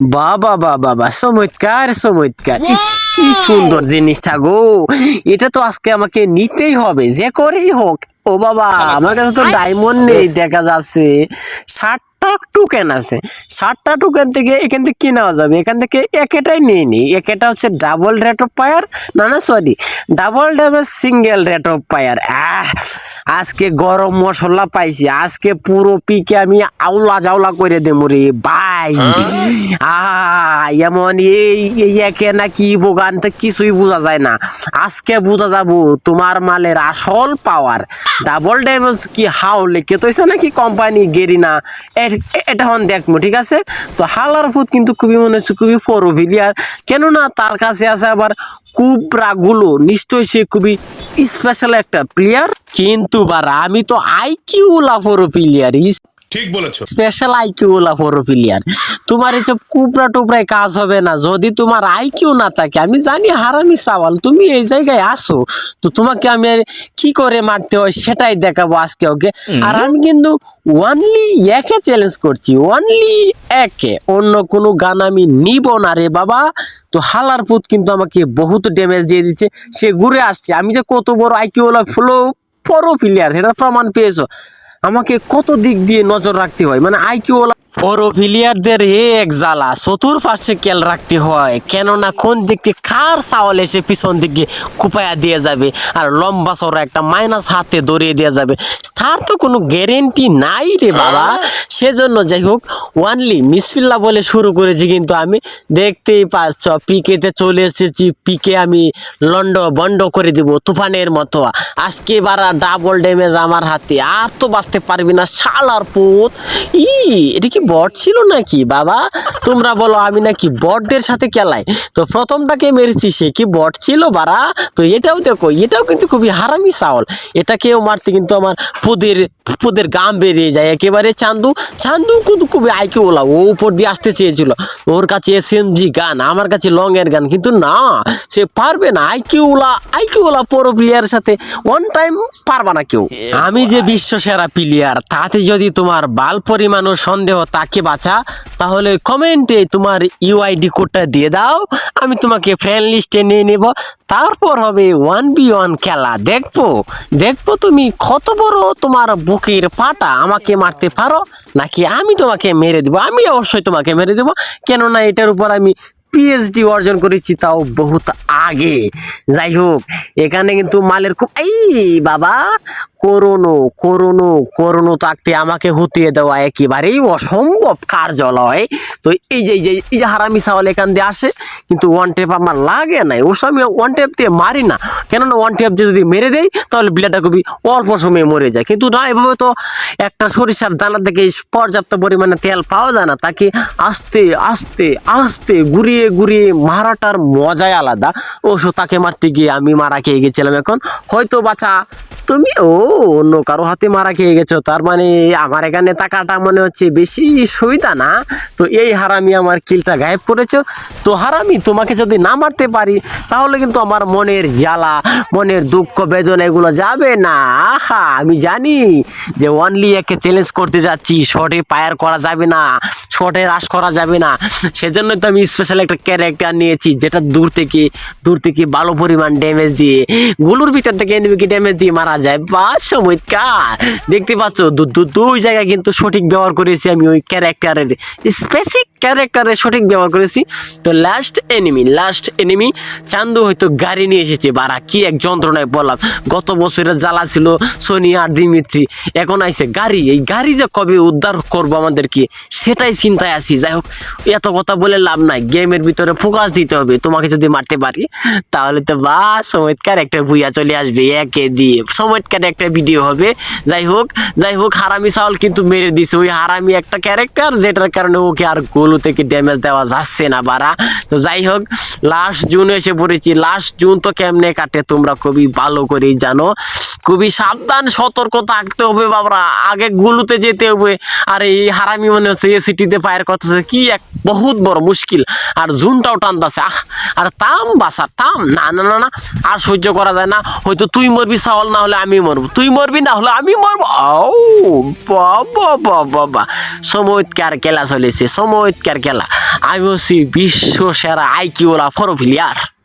বাবা বাবা বাবা চমৎকার চমৎকার। ইস কি সুন্দর জিনিসটা গো। এটা তো আজকে আমাকে নিতেই হবে যে করেই হোক। ও বাবা আমার কাছে তো ডায়মন্ড নেই দেখা যাচ্ছে। ষাটটা টোকেন আছে। ষাটটা টোকেন থেকে এখান থেকে কি নেওয়া যাবে। এখান থেকে একেটাই নিয়ে নি একেটা হচ্ছে ডাবল রেট অফ ফায়ার না না sorry double damage single rate of fire আজকে গরম মশলা পাইছি। আজকে পুরো পিকে আমি আউলা জাউলা করে দেবো রে ভাই। আহ এমন এই এই একে না কি বোগান তো কিছুই বোঝা যায় না। আজকে বোঝা যাব তোমার মালের আসল পাওয়ার ডাবল ড্যামেজ কি হাওলে কে তৈছে নাকি কোম্পানি গেরি না এ- এ- এটা হন দেখব ঠিক আছে? তো হালার ফুট কিন্তু খুবই মনে হচ্ছে খুবই ফরোভিলিয়ার কেননা তার কাছে আছে আবার কুবরা গুলো নিশ্চয়ই সে খুবই স্পেশাল একটা প্লেয়ার কিন্তু বারা, আমি তো আইকিউ লাফর প্লেয়ার ঠিক বলেছ। স্পেশাল আইকিউ লাফরো প্লেয়ার তোমার এসব কুবরা টুবরায় কাজ হবে না যদি তোমার আইকিউ না থাকে আমি জানি হারামি সাওয়াল তুমি এই জায়গায় আসো তো তোমাকে আমি আর কি করে মারতে হয় সেটাই দেখাবো আজকে ওকে? আর আমি কিন্তু ওয়ানলি একে চ্যালেঞ্জ করছি ওয়ানলি একে অন্য কোনো গান আমি নিব না রে বাবা। তো হালার পুত কিন্তু আমাকে বহুত ড্যামেজ দিয়ে দিচ্ছে সে ঘুরে আসছে। আমি যে কত বড় আইকিউলা ফ্লো পরো প্লেয়ার সেটা প্রমাণ পেয়েছ। আমাকে কত দিক দিয়ে নজর রাখতে হয়? মানে আইকিউলা পরো প্লেয়ারদের এক জ্বালা। চতুর্পাশে খেয়াল রাখতে হয় কেননা কোন দিক থেকে কার চাওয়াল এসে পিছন দিকে কুপায়া দিয়ে যাবে আর লম্বা সরা একটা মাইনাস হাতে ধরিয়ে দেওয়া যাবে। তার তো কোনো গ্যারেন্টি নাই রে বাবা। সেজন্য যাই হোক ওয়ানলি মিসফিল্লা বলে শুরু করেছি কিন্তু আমি। দেখতেই পাচ্ছ পিকেতে চলে এসেছি পিকে আমি লন্ড বন্ড করে দিব তুফানের মতো। আজকে বারা ডাবল ড্যামেজ আমার হাতে। আর তো বাঁচতে পারবি না শালার পুত। ই এটা কি বট ছিল নাকি? বাবা তোমরা বলো আমি নাকি বটদের সাথে খেলাই তো প্রথমটাকে মেরেছি? সে কি বট ছিল? বারা তো এটাও দেখো এটাও কিন্তু খুবই হারামি চাউল। এটাকেও মারতে কিন্তু আমার পুদের পুদের গাম বেরিয়ে যায়। একেবারে চান্দু চান্দু কিন্তু খুবই আইকে ওলা ও উপর দিয়ে আসতে চেয়েছিল। ওর কাছে এস এম জি গান আমার কাছে লং এর গান। কিন্তু না সে পারবে না। আইকিউ ওলা আইকিউ ওলা পুরো প্লেয়ারের সাথে ওয়ান টাইম পারবা না কেউ। আমি যে বিশ্ব সেরা প্লেয়ার তাতে যদি তোমার বাল পরিমাণও সন্দেহ তাকে বাঁচা, তাহলে কমেন্টে তোমার ইউআইডি কোডটা দিয়ে দাও, আমি তোমাকে ফ্রেন্ড লিস্টে নিয়ে নেব, তারপর হবে ওয়ান বি ওয়ান খেলা। দেখব দেখব তুমি কত বড় তোমার বুকের পাটা, আমাকে মারতে পারো, নাকি আমি তোমাকে মেরে দেবো? আমি অবশ্যই তোমাকে মেরে দেবো, কেননা এটার উপর আমি পিএইচডি অর্জন করেছি তাও বহুত আগে। যাই হোক, এখানে কিন্তু মালের খুব এই বাবা, করোনো করোনো করোনো থাকতে আমাকে হতিয়ে দেওয়া একেবারেই অসম্ভব কার্যালয়। তো এই যে এই যে হারামি সাওয়াল এখান দিয়ে আসে, কিন্তু ওয়ান টেপ আমার লাগে নাই। ওর সময় ওয়ান টেপ দিয়ে মারি না। কেননা ওয়ান টেপ দিয়ে যদি মেরে দেয় তাহলে বিলেটা খুবই অল্প সময়ে মরে যায়। কিন্তু না, এভাবে তো একটা সরিষার দানা থেকে পর্যাপ্ত পরিমাণে তেল পাওয়া যায় না। তাকে আস্তে আস্তে আস্তে ঘুরিয়ে ঘুরিয়ে ঘুরিয়ে মারাটার মজাই আলাদা। অবশ্য তাকে মারতে গিয়ে আমি মারা খেয়ে গেছিলাম এখন। হয়তো বাচ্চা তুমি? ও, অন্য কারও হাতে মারা খেয়ে গেছো। তার মানে আমার এখানে টাকাটা মনে হচ্ছে বেশি সুবিধা না? তো এই হারামি আমার কিলটা গায়েব করেছ। তো হারামি, তোমাকে যদি না মারতে পারি, তাহলে কিন্তু আমার মনের জ্বালা, মনের দুঃখ, বেদনা এগুলো যাবে না। আহা, আমি জানি যে অনলি একে চ্যালেঞ্জ করতে যাচ্ছি শর্টে পায়ার করা যাবে না শর্টে রাশ করা যাবে না। সেজন্য তো আমি স্পেশাল একটা ক্যারেক্টার নিয়েছি, যেটা দূর থেকে দূর থেকে ভালো পরিমাণ ড্যামেজ দিয়ে, গুলুর ভিতর থেকে এনিমিকে ড্যামেজ দিয়ে মারা যায়, বা চমৎকার। দেখতে পাচ্ছ দুই জায়গায় কিন্তু সঠিক ব্যবহার করেছি আমি ওই ক্যারেক্টারের স্পেসিক ক্যারেক্টারের সঠিক ব্যবহার করেছি। তো last enemy last enemy Chandu হয়তো গাড়ি নিয়ে এসেছে। বারা কি এক যন্ত্রণায় বললাম গত বছরের জ্বালা ছিল সোনিয়া আর দিমিত্রি। এখন আইসে গাড়ি। এই গাড়ি যে কবে উদ্ধার করব আমাদেরকে, সেটাই চিন্তায় আছি। যাই হোক, এত কথা বলে লাভ নাই। গেমের ভিতরে ফোকাস দিতে হবে। তোমাকে যদি মারতে পারি, তাহলে তো বা চমৎকার একটা ভুইয়া চলে আসবে একে দিয়ে। চমৎকার একটা ভিডিও হবে। যাই হোক যাই হোক, হারামি চাউল কিন্তু মেরে দিছে। ওই হারামি একটা ক্যারেক্টার যেটার কারণে ওকে আর গোলু থেকে ড্যামেজ দেওয়া যাচ্ছে না বারা তো যাই হোক লাস্ট জুন এসে পড়েছি। লাস্ট জুন তো কেমনে কাটে তোমরা খুবই ভালো করেই জানো। খুবই সাবধান, সতর্ক থাকতে হবে বাবরা। আগে গুলুতে যেতে হবে। আর এই হারামি মনে হচ্ছে এ সিটিতে ফায়ার করতেছে কি এক বহুত বড় মুশকিল। আর জুনটাও টানতেছে। আহ, আর তাম বাসা তাম। না না না না। আর সহ্য করা যায় না। হয়তো তুই মরবি সাওয়াল না হলে আমি মরব। তুই মরবি, না হলে আমি মরব। ও বাবা বাবা বা চমৎকার খেলা চলেছে চমৎকার খেলা। আমি হচ্ছি বিশ্ব সেরা আইকিওলা ফরো প্লেয়ার